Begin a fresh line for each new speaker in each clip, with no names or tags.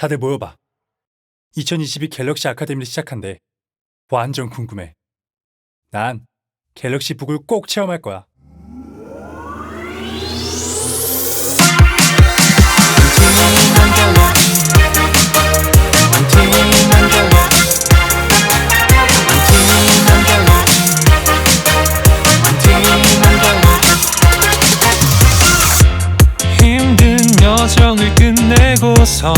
다들 모여봐. 2022 갤럭시 아카데미를 시작한대. 완전 궁금해. 난 갤럭시 북을 꼭 체험할 거야.
여정을 끝내고서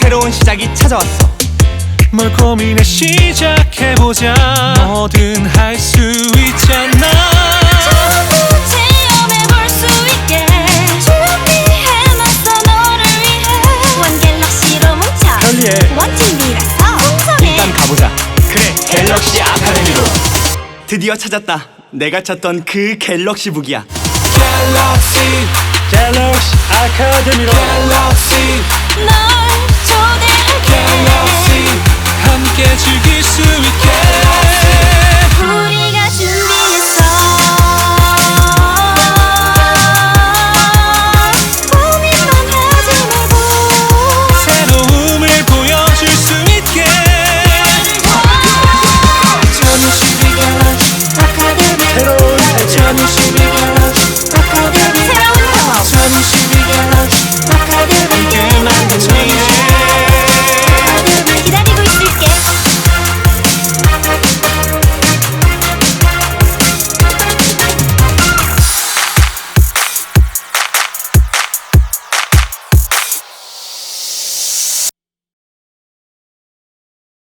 새로운 시작이 찾아왔어.
뭘 고민해 시작해보자. 뭐든 할 수 있잖아.
체험해볼 수 있게. 준비해놨어 너를 위해. 원 갤럭시로 뭉쳐
편리해.
원팀이라서 풍성해
일단 가보자. 그래 갤럭시 아카데미로. 드디어 찾았다. 내가 찾던 그 갤럭시 북이야.
갤럭시
갤럭시 아카데미로.
갤럭시.
널 초대할게.
갤럭시. 함께 즐길 수 있게. 우리가 준비했어. 고민만 하지 말고 새로움을 보여줄 수 있게.